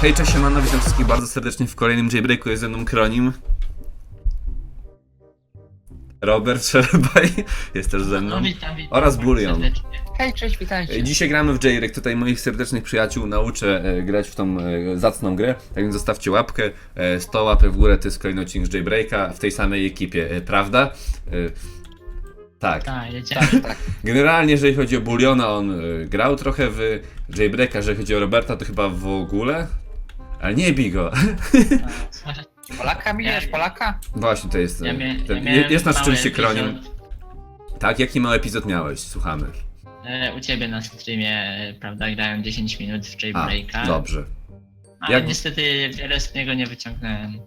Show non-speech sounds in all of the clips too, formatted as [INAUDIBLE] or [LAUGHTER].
Hej, cześć, siemano, witam wszystkich bardzo serdecznie w kolejnym jailbreaku, jest ze mną Kronim. Robert Szerbaj [LAUGHS] jest też ze mną. No witam, witam. Oraz Bulion. serdecznie. Hej, cześć, witajcie. Dzisiaj gramy w jailbreak, tutaj moich serdecznych przyjaciół nauczę e, grać w tą e, zacną grę, tak więc zostawcie łapkę, e, 100 łapek w górę, to jest kolejny odcinek z jailbreaka w tej samej ekipie, e, prawda? E, tak. Tak, jedziemy. Tak, tak. Generalnie, jeżeli chodzi o Buliona, on y, grał trochę w Jailbreaka, jeżeli chodzi o Roberta, to chyba w ogóle. Ale nie bij go. [LAUGHS] Polaka mijesz, Polaka? Właśnie, to jest. Ja mia- ten, ja miałem jest nas mały czymś się epizod. Tak, jaki mały epizod miałeś? Słuchamy. e, U ciebie na streamie, e, prawda, grałem 10 minut w A, Jailbreaka. dobrze. Ale Jak- niestety wiele z niego nie wyciągnąłem.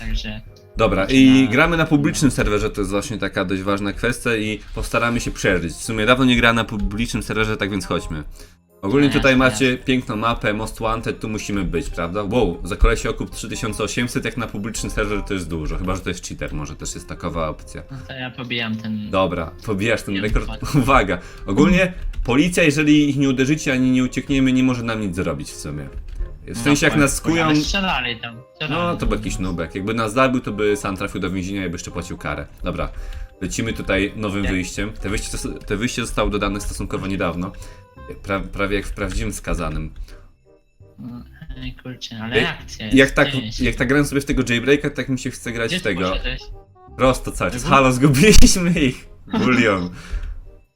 Także Dobra, i gramy na publicznym serwerze, to jest właśnie taka dość ważna kwestia i postaramy się przeżyć. W sumie dawno nie gra na publicznym serwerze, tak więc chodźmy. Ogólnie No tutaj macie piękną mapę, Most Wanted, tu musimy być, prawda? Wow, za kolesie okup 3800, jak na publiczny serwer to jest dużo, chyba, że to jest cheater, może też jest takowa opcja. no to ja pobijam ten. Dobra, pobijasz ten rekord. [LAUGHS] Uwaga, ogólnie policja, jeżeli ich nie uderzycie ani nie uciekniemy, nie może nam nic zrobić w sumie. W sensie jak No, nas skują, Ale strzelali tam. Strzelali. no to był jakiś nubek. Jakby nas zabił, to by sam trafił do więzienia i by jeszcze płacił karę. Dobra, lecimy tutaj nowym wyjściem. Te wyjście, te wyjście zostało dodane stosunkowo niedawno. Pra, prawie jak w prawdziwym skazanym. No, Ej, kurczę, ale Jak- akcja Jak jest, tak, jak tak grałem sobie w tego jailbreaka, tak mi się chce grać Gdzie w tego. poszedłeś? Prosto cały czas. Mhm. Halo, zgubiliśmy ich! Bulion.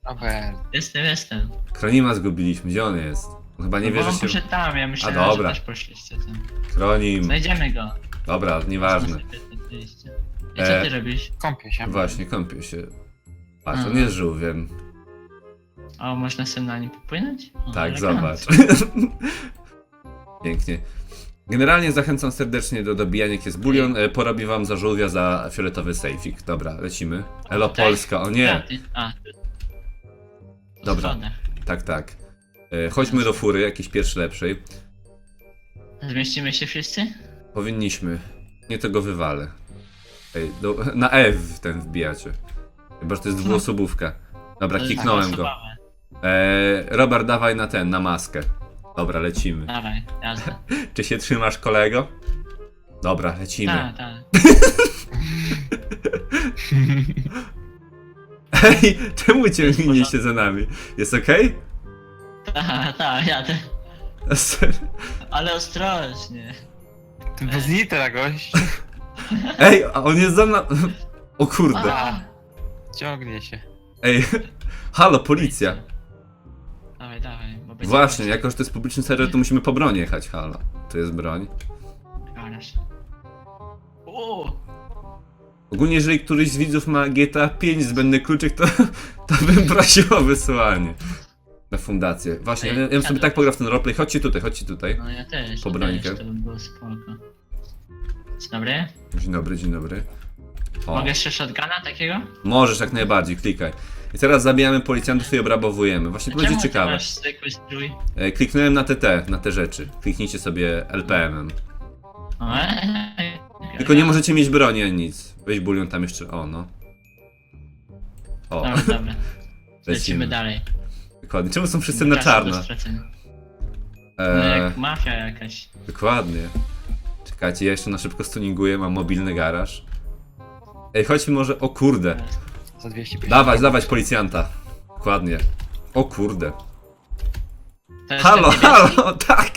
Robert. Jestem, jestem. Kronima zgubiliśmy, gdzie on jest? On Chyba nie no, wie, że on się... poszedł tam, ja myślałem, A, dobra. że też poszliście tam. Kronim. Znajdziemy go. Dobra, nieważne. I co E, ty robisz? Kąpię się. Właśnie, kąpię się. Patrz, on Aha. jest żółwiem. O, można sobie na nim popłynąć? O, Tak, zobacz. [LAUGHS] Pięknie. Generalnie zachęcam serdecznie do dobijania, jak jest bulion. E, Porobię wam za żółwia za fioletowy sejfik. Dobra, lecimy. Elo Tutaj? Polska, o nie. Ty- A. Po Dobra. Tak, tak. E, Chodźmy do fury, jakiejś pierwszej lepszej. Zmieścimy się wszyscy? Powinniśmy. Nie tego wywalę. Ej, do, na F ten wbijacie. Chyba, że to jest dwuosobówka. Dobra, To jest kliknąłem go. E, Robert, dawaj na ten, na maskę. Dobra, lecimy. Dawaj, jazda. [LAUGHS] Czy się trzymasz, kolego? Dobra, lecimy. Tak, tak. [LAUGHS] Ej, czemu ciągnie się za nami? Jest okej? Tak, tak, jadę. [LAUGHS] Ale ostrożnie. Ty bez nitra, gość. Ej, a on jest za mną. O kurde. A, Ciągnie się. Ej, halo, policja. Będzie Właśnie, jako że to jest publiczny serwer, to musimy po broń jechać, halo. To jest broń. Garaż. O, Ogólnie, jeżeli któryś z widzów ma GTA 5 zbędny kluczyk, to, to bym prosił o wysłanie. Na fundację. Właśnie, ja, ja bym sobie tak pograł w ten roleplay. Chodźcie tutaj, chodźcie tutaj. no ja też. Po ja brońkę. też, to by było spoko. Dzień dobry. Dzień dobry, dzień dobry. O. Mogę jeszcze shotguna takiego? Możesz jak najbardziej, klikaj. I teraz zabijamy policjantów i obrabowujemy. Właśnie to będzie ciekawe. masz zwykły strój? E, Kliknąłem na te, na te rzeczy. Kliknijcie sobie LPM-em. O, ej, Tylko nie możecie mieć broni ani nic. Weź bulion tam jeszcze. O, no. O, Dobra, dobra. [LAUGHS] Lecimy. Dalej. dokładnie. Czemu są wszyscy na Czasu do czarno? stracenia. No E, jak mafia jakaś. dokładnie. Czekajcie, ja jeszcze na szybko stuninguję, mam mobilny garaż. Ej, chodźmy może. O kurde. Za 250. Dawać, dawać policjanta. Dokładnie. O kurde. To jest Halo, ten niebieski? halo, [LAUGHS] tak!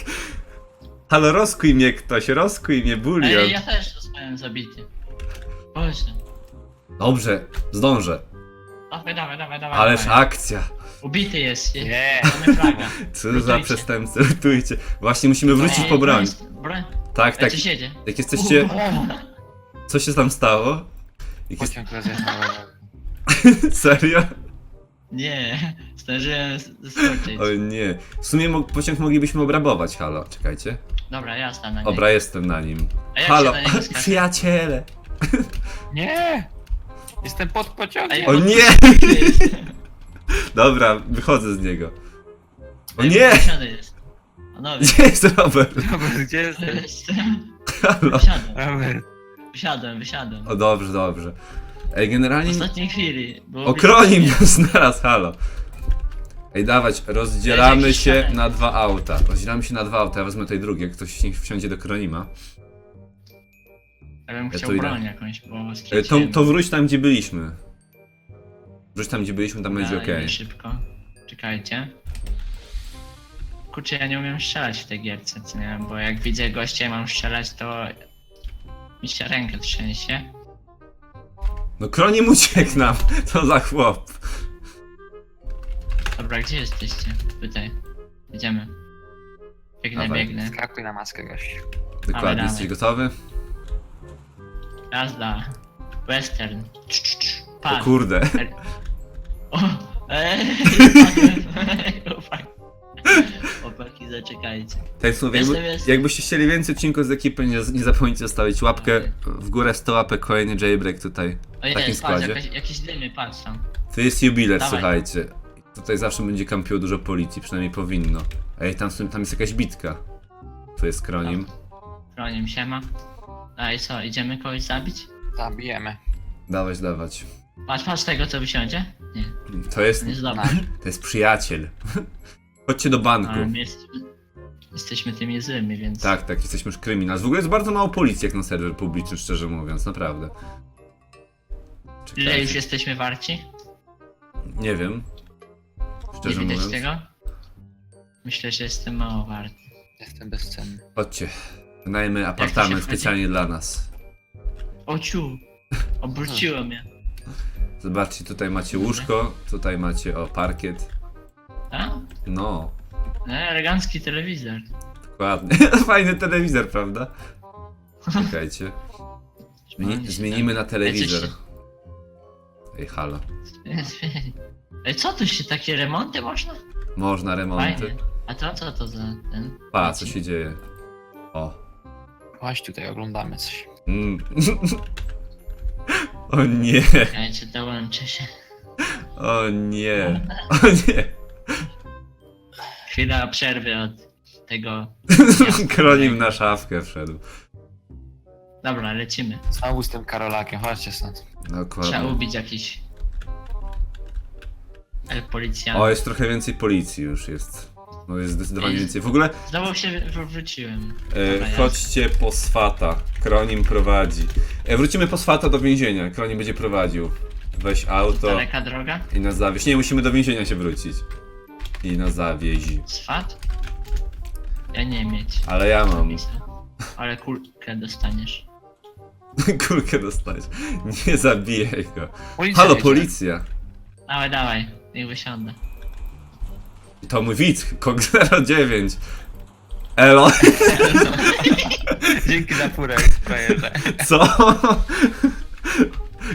Halo, rozkuj mnie ktoś, rozkuj mnie, bulion. Ej, ja też zostałem zabity. Boże. Dobrze, zdążę. Dawaj, dawaj, dawaj, dawaj. Ależ dawaj. akcja. Ubity jest. Nie. Mamy flagę. [LAUGHS] Co za Lutujcie. przestępcy, lutujcie. Właśnie musimy wrócić Ej, po broń. Broń. Tak, Tak. Co się dzieje? Jak jesteście... Co się tam stało? Jak jest... Pociąg. [LAUGHS] Serio? Nie, zdążyłem skoczyć. O nie. W sumie mo- pociąg moglibyśmy obrabować, halo. Czekajcie. Dobra, jasna na nie. Dobra, jestem na nim. A jak Halo, się na niego [LAUGHS] skacze? przyjaciele. Nie! Jestem pod pociągiem. O nie! [LAUGHS] Dobra, wychodzę z niego. O nie! wysiadaj jest. Panowie, Gdzie jest Robert? Robert, gdzie jesteś? jestem. Halo. Wysiadłem, Robert. wysiadłem, wysiadłem. O dobrze, dobrze. Ej, W generalnie... ostatniej chwili. Było O, blisko kroni mnie. mnie znalazł, halo. Ej, dawać, rozdzielamy jakiś się na dwa auta. Rozdzielamy się na dwa auta, ja wezmę tutaj drugie, ktoś niech wsiądzie do Kronima. Ja bym Ja chciał idę. broń jakąś, bo E, To, straciłem. to wróć tam, gdzie byliśmy. Wróć tam, gdzie byliśmy, tam będzie okej. idę szybko. Czekajcie. Kurczę, ja nie umiem strzelać w tej gierce, co nie? Bo jak widzę gościa i mam strzelać, to mi się rękę trzęsie. No Kronim uciekł nam, to [LAUGHS] za chłop. Dobra, gdzie jesteście? Tutaj. Idziemy. Biegnę, Dawaj. biegnę. Skakuj na maskę, gościu. Dokładnie, dawaj. jesteś gotowy? Jazda. Western. Cz, cz, cz. O Pan. kurde. [LAUGHS] O, ej, [LAUGHS] Chłopaki, zaczekajcie. Tak słowie, Jestem, jakby, jestem. jakbyście chcieli więcej odcinków z ekipy, nie, nie zapomnijcie zostawić łapkę w górę 100 łapek, kolejny jailbreak tutaj. O takim jest, patrz, składzie. jakaś, jakieś dymy, patrz tam. To jest jubilet, Dawaj. słuchajcie. Tutaj zawsze będzie kampiło dużo policji, przynajmniej powinno. Ej, tam, są- tam jest jakaś bitka. Tu jest Kronim. Chroniem siema. A i co, idziemy kogoś zabić? Zabijemy. Dawać, dawać. Patrz, patrz tego, co wysiądzie? Nie, To jest, to nie jest to jest przyjaciel. [LAUGHS] Chodźcie do banku. Ale my jest, jesteśmy tymi złymi, więc... Tak, tak, jesteśmy już kryminalni. W ogóle jest bardzo mało policji jak na serwer publiczny, szczerze mówiąc, naprawdę. Ile Czekajcie. już jesteśmy warci? Nie wiem. Nie Szczerze widać mówiąc. tego? Myślę, że jestem mało warty. Jestem bezcenny. Chodźcie. Wynajmy apartament wchodzi? specjalnie dla nas. Ociu! Obróciło mnie. Zobaczcie, tutaj macie łóżko, tutaj macie o parkiet. No, E, elegancki telewizor. dokładnie. [LAUGHS] Fajny telewizor, prawda? Czekajcie. Zmieni Zmieni- zmienimy na telewizor. Ej, halo. Ej, co tu się takie remonty można? Można remonty. Fajnie. A to co to za ten? Pa, co się dzieje? O. Chodź tutaj, oglądamy coś. Mm. [LAUGHS] O nie, Ja cię dołączę się. o nie, [LAUGHS] o nie. Chwila przerwy od tego. [LAUGHS] Kronim na szafkę wszedł. Dobra, lecimy. Znowu z tym Karolakiem, chodźcie stąd. Trzeba Dokładnie. ubić jakiś. El policjant. O, jest trochę więcej policji już jest. No jest zdecydowanie Ej. więcej. W ogóle Znowu się wr- wróciłem. e, Dobra, chodźcie po swata. Kronim prowadzi. E, wrócimy po swata do więzienia. Kronim będzie prowadził. Weź auto Daleka droga? i nas zawieź. Nie, musimy do więzienia się wrócić. I nas zawiezi. Swat? Ja nie mieć. Ale ja mam. Ale kulkę dostaniesz. [LAUGHS] Kulkę dostać. Nie zabijaj go. Policja Halo, jedzie. policja. Dawaj, dawaj, niech wysiądę. To mój widz, Kok [LAUGHS] 09. Elo, [LAUGHS] Dzięki za furę, frajerze. co?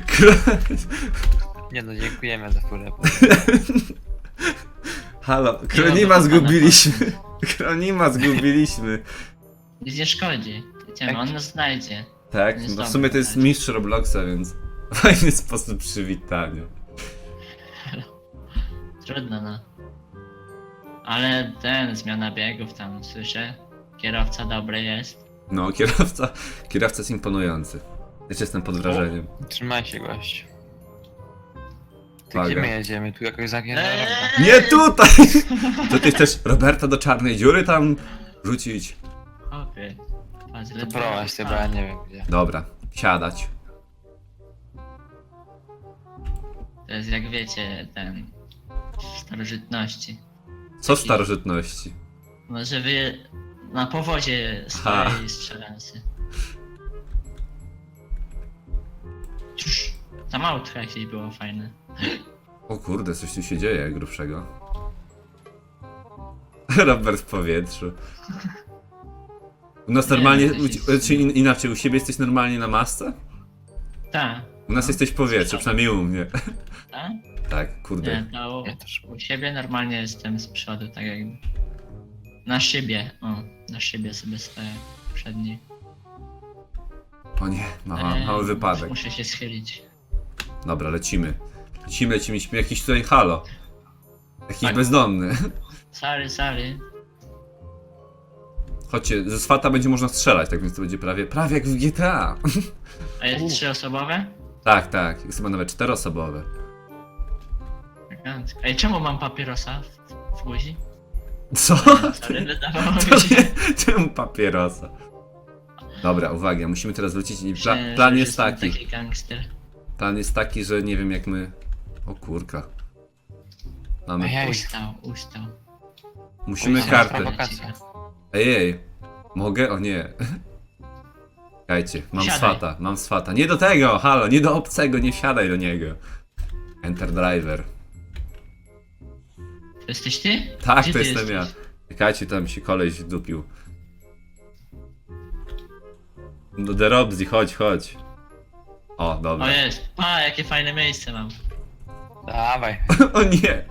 Kro- Nie no, dziękujemy za furę. Halo, [LAUGHS] Kronima zgubiliśmy. Kronima zgubiliśmy. Nic nie szkodzi. Idziemy, on nas znajdzie. Tak, no w sumie to jest tak. mistrz Robloxa, więc [LAUGHS] fajny sposób przywitania. [LAUGHS] Trudno, no. Ale ten, zmiana biegów tam, słyszę. Kierowca dobry jest. No, kierowca, kierowca jest imponujący. Też jestem pod wrażeniem. Trzymaj się, gość. Ty gdzie my jedziemy? Tu jakoś zagięta Eee! Nie tutaj! [LAUGHS] To ty chcesz Roberta do czarnej dziury tam rzucić? Okej. To ledwo prowadź ty, bo ja nie wiem gdzie. Dobra, siadać. To jest jak wiecie, ten... W starożytności. Co w starożytności? No, że wy na powozie Ha. stoi. Cóż, tam autko jakieś było fajne. O kurde, coś tu się dzieje grubszego. [LAUGHS] Robert w powietrzu. U nas Nie, normalnie, u, czy in, inaczej, u siebie jesteś normalnie na masce? Tak, U nas No. jesteś w powietrzu, przynajmniej u mnie. tak? [LAUGHS] Tak, kurde. Nie, to u, Ja też. u siebie normalnie jestem z przodu, tak jakby. Na szybie, o, na szybie sobie stoję przed nim. O nie, mała, Eee, mały wypadek. Muszę się schylić. Dobra, lecimy. Lecimy, lecimy, lecimy. Jakiś tutaj halo. Jakiś Tak. bezdomny. Sorry, sorry. Chodźcie, ze swata będzie można strzelać, tak więc to będzie prawie, prawie jak w GTA. A jest U. trzyosobowe? Tak, tak, jest chyba nawet czteroosobowe. Elegancko. Ej, czemu mam papierosa w buzi? Co? [LAUGHS] Sorry, wydawało mi się. czemu papierosa? Dobra, uwaga, musimy teraz wrócić i pla że- plan że jest jestem taki. taki gangster. Plan jest taki, że nie wiem jak my... O kurka. Mamy... Ojej. Ustał, ustał. Musimy Oj, kartę. prowokacja. Ej, ej. Mogę? O nie. Czekajcie, mam Siadaj. swata, mam swata. Nie do tego, halo, nie do obcego, nie wsiadaj do niego. Enter driver. To jesteś ty? Tak, Gdzie to ty jestem ja. jesteś? Czekajcie, tam się koleś dupił. No Derobzi, chodź, chodź. O, dobra. O jest, pa, jakie fajne miejsce mam. Dawaj. [LAUGHS] O nie!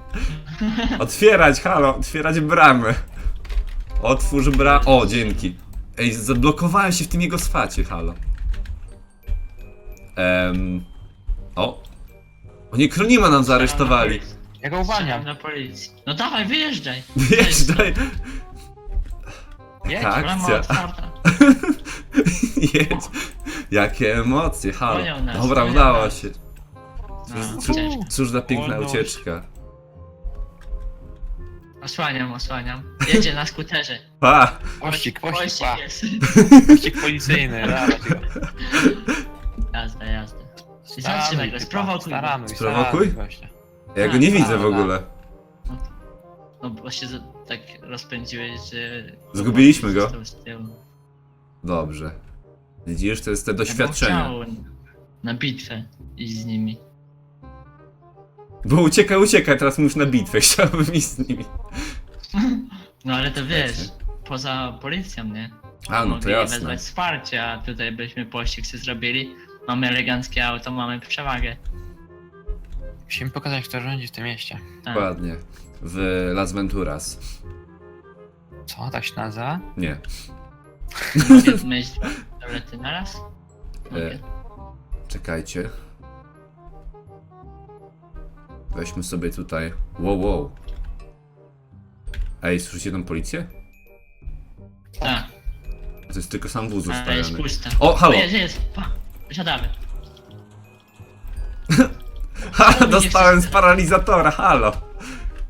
Otwierać, halo, otwierać bramę. Otwórz bra... O, dzięki. Ej, zablokowałem się w tym jego swacie, halo. Em... O. O nie, Kronima nam zaresztowali. Ja go uwalniam. Na policji. No dawaj, wyjeżdżaj. Daj... Jedź. Tak. Brama akcja. otwarta. [LAUGHS] Jedź. Jakie emocje, halo. Nas, Dobra, udało nas. się. No, Cóż, ciężko. cóż za piękna Wolność. ucieczka. Osłaniam, osłaniam. Jedzie na skuterze. Pa! Pościg, pościg, Pościg pa. jest. Pościg policyjny, [LAUGHS] dawaj. Jazda, jazda. I zatrzymaj go, sprowokuj go. Staranuj, Sprowokuj? staranuj właśnie. Ja go Tak, nie tak, widzę w tak. ogóle. No bo się za- tak rozpędziłeś, że... Zgubiliśmy go. Został z tyłu. Dobrze. Widzisz, to jest te Ja bym doświadczenia. chciał Na bitwę iść z nimi. Bo ucieka, ucieka, teraz musisz na bitwę, [LAUGHS] chciałbym iść z nimi. No ale to wiesz, poza policją, nie? A, no to Mogli jasne. wezwać wsparcie, a tutaj byśmy pościg sobie zrobili. Mamy eleganckie auto, mamy przewagę. Musimy pokazać, kto rządzi w tym mieście. Tak. Dokładnie. W Las Venturas. Co, tak się nazywa? Nie. Mogę dwa tablety naraz? Mogę. E, Czekajcie. Weźmy sobie tutaj. Wow, wow. Ej, słyszycie tą policję? Tak, To jest tylko sam wóz ale jest zostawiony. pusta. O, halo! Jest, jest, pa, wysiadamy. [LAUGHS] Ha, dostałem z paralizatora, halo!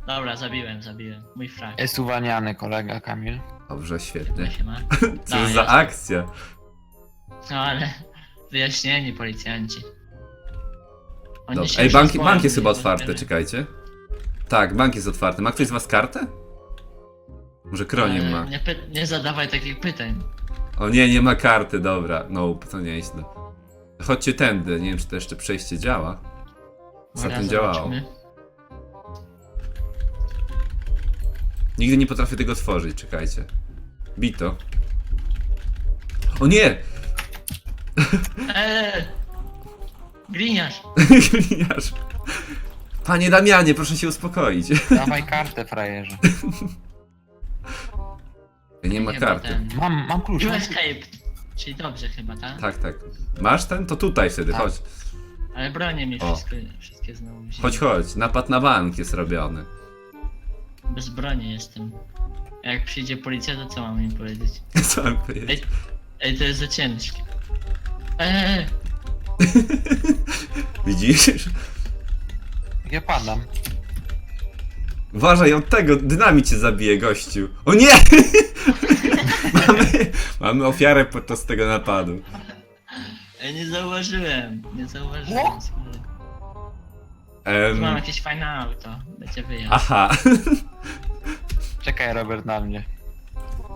Dobra, zabiłem, zabiłem. Mój frak. Jest uwalniany kolega Kamil. Dobrze, świetnie. się ma. [LAUGHS] Co No, jest za jasne. akcja? No ale wyjaśnieni policjanci. Oni Dobra. się Ej, już bank, bank jest nie chyba otwarty, czekajcie. Tak, bank jest otwarty. Ma ktoś z was kartę? Może Kroniem ma. Nie, py- nie zadawaj takich pytań. O nie, nie ma karty, dobra. No, to nieźle. Chodźcie tędy, nie wiem czy to jeszcze przejście działa. Co Dobra, tym działało? Nigdy nie potrafię tego otworzyć, czekajcie. Bito. O nie! Eee! Gliniarz! Gliniarz. Panie Damianie, proszę się uspokoić. Dawaj kartę, frajerze. Nie ma karty. ten- Mam, mam klucz. You Mam... escaped. Czyli dobrze chyba, tak? Tak, tak. Masz ten? To tutaj wtedy, Tak. chodź. Ale bronię mi O. wszystko, wszystkie znowu wzięły. Chodź, chodź. Napad na bank jest robiony. Bez broni jestem. A Jak przyjdzie policja, to co mam im powiedzieć? [LAUGHS] Co mam powiedzieć? Ej, to jest za ciężkie. Eee! [LAUGHS] Widzisz? Ja padam. Uważaj, od tego dynamit cię zabije, gościu. O nie! [LAUGHS] mamy, mamy ofiarę podczas tego napadu. Ej, nie zauważyłem. Nie zauważyłem. Sorry. Em, Mam jakieś fajne auto. Będzie wyjazd. aha. Czekaj, Robert, na mnie.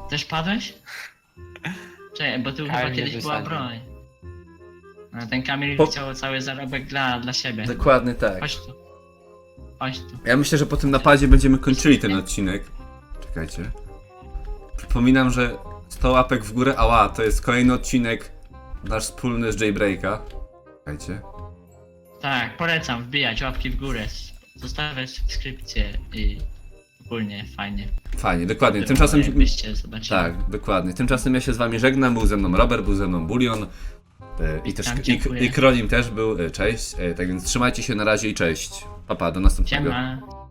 Też padłeś? [LAUGHS] Czekaj, bo tu Kamil chyba mnie kiedyś była wysadził. broń. A ten Kamil Po- chciał cały zarobek dla, dla siebie. Dokładnie tak. Chodź tu. Chodź tu. Ja myślę, że po tym napadzie będziemy kończyli ten odcinek. Czekajcie. Przypominam, że 100 łapek w górę. Ała, to jest kolejny odcinek nasz wspólny z Jaybreaka. Czekajcie. Tak, polecam wbijać łapki w górę, s- zostawiać subskrypcje i ogólnie fajnie. Fajnie, dokładnie. Tymczasem. Byście zobaczyli. Tak, dokładnie. Tymczasem ja się z wami żegnam. Był ze mną Robert, był ze mną Bulion. I też Tak, dziękuję. też był. e, Cześć. E, Tak więc trzymajcie się na razie i cześć. Papa, do następnego. Siema.